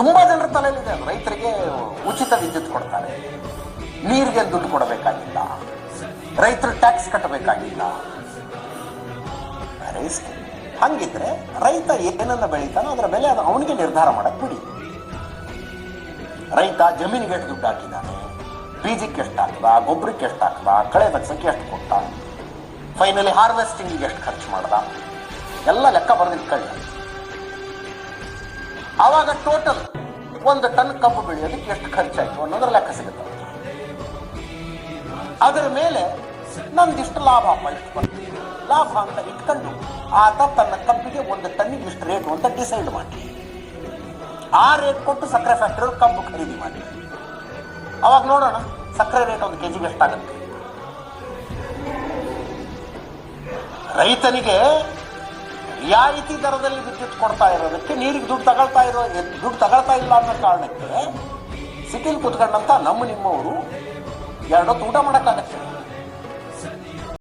ತುಂಬಾ ಜನರ ತಲೆಯಲ್ಲಿದೆ. ರೈತರಿಗೆ ಉಚಿತ ವಿದ್ಯುತ್ ಕೊಡ್ತಾರೆ. ನೀರಿಗೆ ದುಡ್ಡು ಕೊಡಬೇಕಾಗಿಲ್ಲ. ರೈತರು ಟ್ಯಾಕ್ಸ್ ಕಟ್ಟಬೇಕಾಗಿಲ್ಲ. ಹಂಗಿದ್ರೆ ರೈತ ಏನನ್ನ ಬೆಳೀತಾನೋ ಅದರ ಬೆಲೆ ಅದು ಅವನಿಗೆ ನಿರ್ಧಾರ ಮಾಡಕ್ ಬಿಡಿ. ರೈತ ಜಮೀನಿಗೆ ಎಷ್ಟು ದುಡ್ಡು ಹಾಕಿದ್ದಾನೆ ಬೀಜಕ್ಕೆ ಎಷ್ಟು ಹಾಕ್ದ ಗೊಬ್ಬರಕ್ಕೆ ಎಷ್ಟು ಹಾಕ್ದ ಕಳೆ ತಗ್ಸಕ್ಕೆ ಎಷ್ಟು ಕೊಟ್ಟ? ಫೈನಲಿ ಹಾರ್ವೆಸ್ಟಿಂಗಿಗೆ ಎಷ್ಟು ಖರ್ಚು ಮಾಡ್ದ? ಎಲ್ಲ ಲೆಕ್ಕ ಬರೆದಿಟ್ಕೊಳ್ಳಿ ಆವಾಗ ಟೋಟಲ್ ಒಂದು ಟನ್ ಕಬ್ಬು ಬೆಳೆಯೋದಕ್ಕೆ ಎಷ್ಟು ಖರ್ಚಾಯಿತು ಅನ್ನೋದ್ರ ಲೆಕ್ಕ ಸಿಗುತ್ತೆ. ಅದರ ಮೇಲೆ ನಂದಿಷ್ಟು ಲಾಭ ಅಪ್ಪ ಲಾಭ ಅಂತ ಇಟ್ಕೊಂಡು ಆತ ತನ್ನ ಕಬ್ಬಿಗೆ ಒಂದು ಟನ್ನಿಗೆ ಇಷ್ಟು ರೇಟ್ ಅಂತ ಡಿಸೈಡ್ ಮಾಡಿ ಆ ರೇಟ್ ಕೊಟ್ಟು ಸಕ್ಕರೆ ಫ್ಯಾಕ್ಟರಿ ಕಬ್ಬು ಖರೀದಿ ಮಾಡಿ ಅವಾಗ ನೋಡೋಣ, ಸಕ್ಕರೆ ರೇಟ್ ಒಂದು ಕೆಜಿಗೆ ಎಷ್ಟಾಗುತ್ತೆ. ರೈತನಿಗೆ ರಿಯಾಯಿತಿ ದರದಲ್ಲಿ ವಿದ್ಯುತ್ ಕೊಡ್ತಾ ಇರೋದಕ್ಕೆ ನೀರಿಗೆ ದುಡ್ಡು ತಗೊಳ್ತಾ ಇರೋ ದುಡ್ಡು ತಗೊಳ್ತಾ ಇಲ್ಲ ಅನ್ನೋ ಕಾರಣಕ್ಕೆ ಸಿಟಿಲಿ ಕುತ್ಕೊಂಡಂತ ನಮ್ಮ ನಿಮ್ಮವರು ಎರಡೊತ್ತು ಊಟ ಮಾಡೋಕ್ಕಾಗತ್ತೆ.